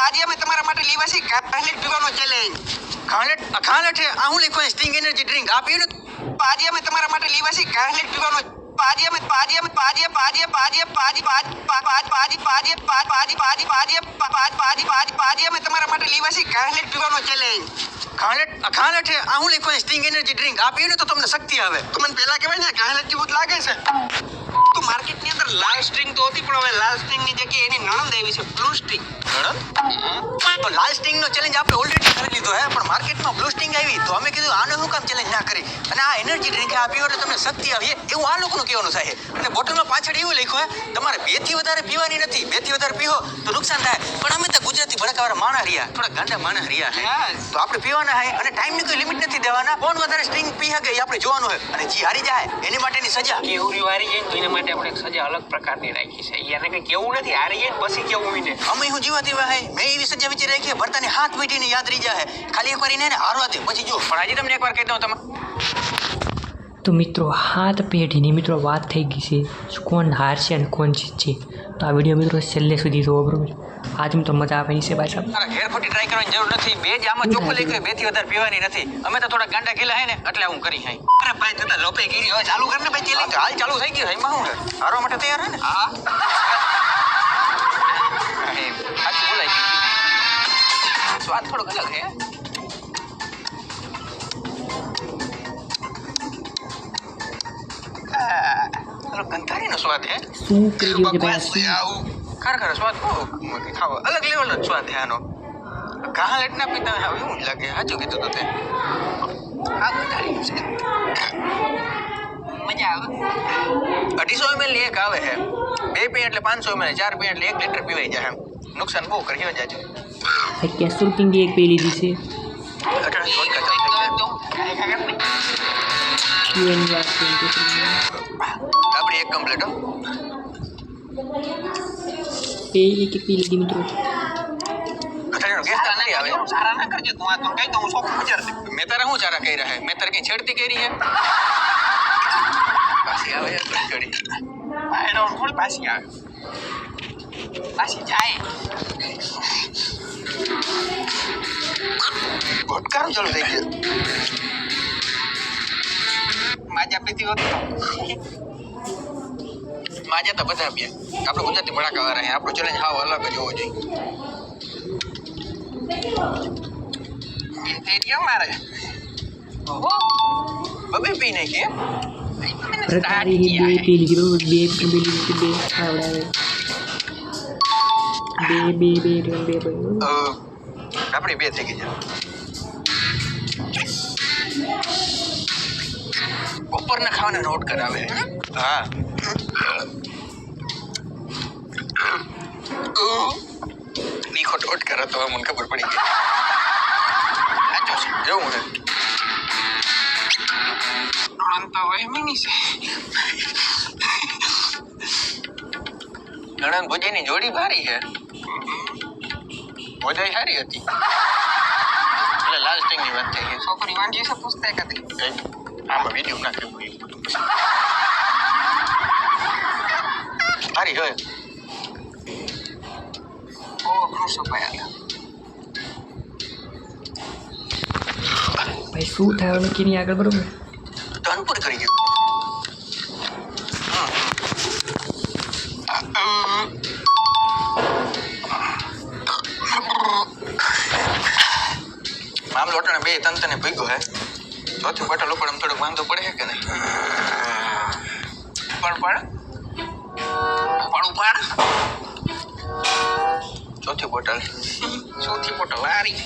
આજે અમે તમારા માટે લેવા છે ગાર્લેટ પીવાનો ચેલેન્જ ગાર્લેટ ગાર્લેટ છે આ હું લખો સ્ટિંગ એનર્જી ડ્રિંક આ પીવું આજે અમે તમારા માટે લેવા છે ગાર્લેટ પીવાનો પાજે અમે પાજી અમે પાજે પાજે પાજે પાજી પાજ પાજી પાજે પાજી પાજી પાજ પાજે પાજી પાજ પાજી પાજે અમે તમારા માટે લેવા છે ગાર્લેટ પીવાનો ચેલેન્જ ગાર્લેટ ગાર્લેટ છે આ હું લખો સ્ટિંગ એનર્જી ડ્રિંક આ પીવું તો તમને શક્તિ આવે તમને પહેલા કહેવાય ને ગાર્લેટ જેવું લાગે છે લાલ સ્ટ્રિંગ તો હતી પણ હવે લાલ સ્ટ્રિંગની જગ્યાએ એની નણંદ આવી છે બ્લુ સ્ટ્રિંગ તો લાલ સ્ટ્રિંગ નો ચેલેન્જ આપણે ઓલરેડી કરી લીધો હે પણ માર્કેટમાં બ્લુ સ્ટ્રિંગ આવી તો અમે કીધું આને હું કામ ચેલેન્જ ના કરી? અને આ એનર્જી ડ્રિંક આ એટલે તમને શક્તિ આવી એવું આ લોકોનું કહેવાનું સાહેબ અને બોટલમાં પાછળ એવું લખ્યું હે તમારે બેથી વધારે પીવાની નથી બેથી વધારે પીવો તો નુકસાન થાય. પણ અમે તો ગુજરાતી ભડકાવાળા માણા રહ્યા થોડા ગાંડા માણા રહ્યા હે. તો આપણે પીવાના હે અને ટાઈમની કોઈ લિમિટ નથી દેવાના. કોણ વધારે સ્ટ્રિંગ પી શકે એ આપણે જોવાનું હોય અને જે હારી જાય એની માટેની સજા. એવું હારી જાય તો એના માટે આપણે સજા અલગ પ્રકારની રાખી છે. એને કંઈ કેવું નથી. હારીએ પછી કેવું હોય ને અમે હું જીવા દેવા હે? મેં એવી સજા વિચારી રાખી ભરતાને હાથ મીટીને યાદ રહી જાય ખાલી એકવાર એને હારવા દે. પછી જો પણ આજે તમને એકવાર કહી દઉં તમે તો મિત્રો હાથ પેઢીની મિત્રો વાત થઈ ગઈ છે. કોણ હારશે અને કોણ જીતશે? તો આ વીડિયો મિત્રો છેલ્લે સુધી જોવો બરોબર? આજ તો મજા આવે છે ભાઈ તારા ઘેર ખોટી ટ્રાય કરવાની જરૂર નથી. બે જ આમાં ચોખ્ખું લઈ બેથી વધારે પીવાની નથી. અમે તો થોડા ગાંડા ગયેલા હે ને, એટલે હું કરી હાઈ. અરે ભાઈ, તું લોપે ગીરી હવે ચાલુ કર ને ભાઈ ચેલી હાલ ચાલુ થઈ ગયું એમાં હું છે? હારવા માટે તૈયાર હે ને? હા. સ્વાદ થોડોક અલગ છે પેલો ગંધારીનો સ્વાદ હે શું કરી રહ્યો છે ભાઈ બકવાસ છે આવું ખરેખર સ્વાદ બહુ ખાવો અલગ લેવલનો જ સ્વાદ છે આનો કાહલ એટલા પીતા હોય એવું જ લાગે સાચું કીધું તો તે આ ગંધારી છે મજા આવે અઢીસો ml ની એક આવે છે બે પી એટલે પાંચસો ml ચાર પી એટલે એક લીટર પીવાઈ જાય એમ નુકસાન બહુ કરી જાજુ ભાઈ કેસુર કિંગ એક પી લીધી છે અઠાણું આપણી એક કમ્પ્લીટ હો એ એક એક પી લીધી મિત્રો અઠાણું ગેસ તો નહીં આવે સારા ના કરજો તું આ તો કહી દઉં શોખ વિચાર દે મેં તારા શું ચારા કર્યા હે મેં તારે કઈ છેડતી કરી હે પાછી આવે યાર ઘડી આ એનો થોડી પાછી આવે પાછી જાય घुटकार जल रही माझ्या पेती होती माझ्યા તો બધા બે આપણે ગુજરાતી ભડાકા રહ્યા આપણો ચેલેન્જ હાવ અલગ જ હોવો જોઈએ મારે બબે પી નાખી प्रकारी ही बे पील की बे बे बे बे बे आवड़ा है बे बे बे बे बे આપણી બે થઈ ગઈ છે બપોરના ખાવાના નોટ કરાવે હા તીખો ટોટ કરે તો મને ખબર પડી ગઈ સાચો છે જવું ને મન તો વહેમીની છે નણંદ ભોજીની જોડી ભારી છે ભોજાઈ સારી હતી એટલે લાસ્ટિંગની વાત થઈ છોકરી વાંગી છે પુસ્તક હતી આમાં વીડિયો ના કર્યો સારી હોય બહુ અઘરું સપાયા ભાઈ શું થયું નક્કી નહીં આગળ બરોબર બે તંત ને ભીગો હે ચોથી બોટલ ઉપર આમ થોડોક વાંધો પડે કે નહીં પણ પણ પણ ઉપાડ ચોથી બોટલ ચોથી બોટલ હારી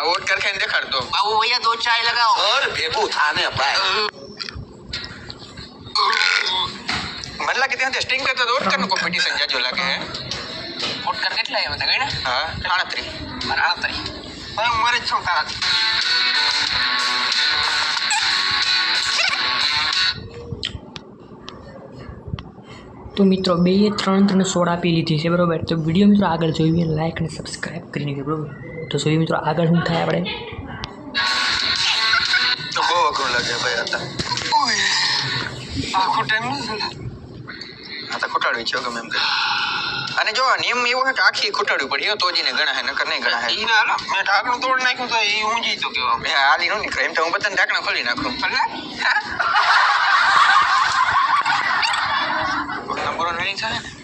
और करके देखाड़ दो बाबू भैया दो चाय लगाओ और बेबू थाने भाई લાગે ત્યાં ટેસ્ટિંગ કરતા તો ઓટકરનું કોમ્પિટિશન જાજો લાગે હે? ઓટકર કેટલા આવ્યા હતા ગણ્યા? હા આડત્રીસ તો મિત્રો બે ત્રણ ત્રણ સોડા પી લીધી છે બરાબર? તો વીડિયો મિત્રો આગળ જોઈએ લાઈક અને સબસ્ક્રાઇબ કરી કે બરાબર? તો જોઈએ મિત્રો આગળ શું થાય આપણે? તો બહુ લાગે ભાઈ હતા ટાઈમ આ તો ખોટાડવી છે ગમે એમ કરી અને જો આ નિયમ એવો છે કે આખી ખોટાડવી પડી તો જ એને ગણા હે નકર નહીં ગણા હે ઈ ના હાલો મેં ઢાંકણું તોડ નાખ્યું તો એ ઊંઘી તો કેવા મેં આલી નો નીકળે એમ તો હું બધાને ઢાંકણા ખોલી નાખું ભલે નંબરો નહીં થાય ને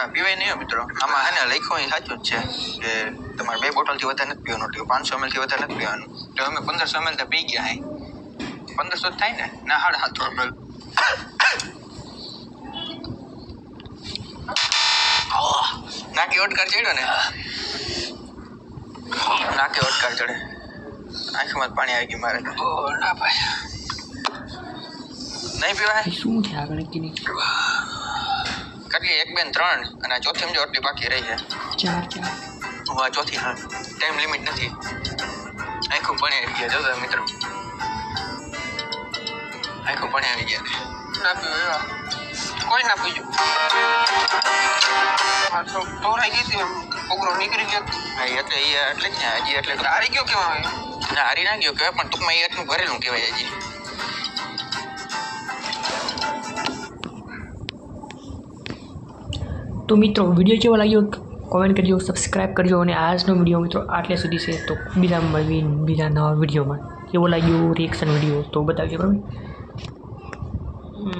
ખરેખર આ પીવાય નહીં હો મિત્રો આમાં હે ને લખ્યું એ સાચું જ છે કે તમારે બે બોટલથી વધારે નથી પીવાનું એટલે પાંચસો ml થી વધારે નથી પીવાનું એટલે અમે પંદરસો ml તો પી ગયા હે પંદરસો જ થાય ને ના હાડ હાથો ml આહ, નાકે ઓટકાર ચડ્યો ને નાકે ઓટકાર ચડે આંખમાં જ પાણી આવી ગયું મારે તો ઓ ના ભાઈ નહીં પીવાય એ શું છે આગળ કે નહીં કેટલી એક બેન ત્રણ અને આ ચોથી સમજો આટલી બાકી રહી છે. ચાર ચાર. હું આ ચોથી હા. ટાઈમ લિમિટ નથી. આખું ભણી આવી ગયા જો મિત્રો. આખું ભણી આવી ગયા. ના પીવું એવા કોઈ ના પીજો ઢોરાઈ ગઈ હતી છોકરો નીકળી ગયો. હા એટલે એ એટલે જ ને હજી એટલે હારી ગયો કેવા ના હારી ના ગયો કહેવાય પણ ટૂંકમાં એ એટલું ભરેલું કહેવાય હજી. તો મિત્રો, વીડિયો કેવો લાગ્યો? કોમેન્ટ કરજો સબસ્ક્રાઈબ કરજો અને આજનો વીડિયો મિત્રો આટલે સુધી છે. તો બીજા મળવી બીજા નવા વિડીયોમાં. કેવો લાગ્યો? રિએક્શન વીડિયો તો બતાવજો, બરાબર?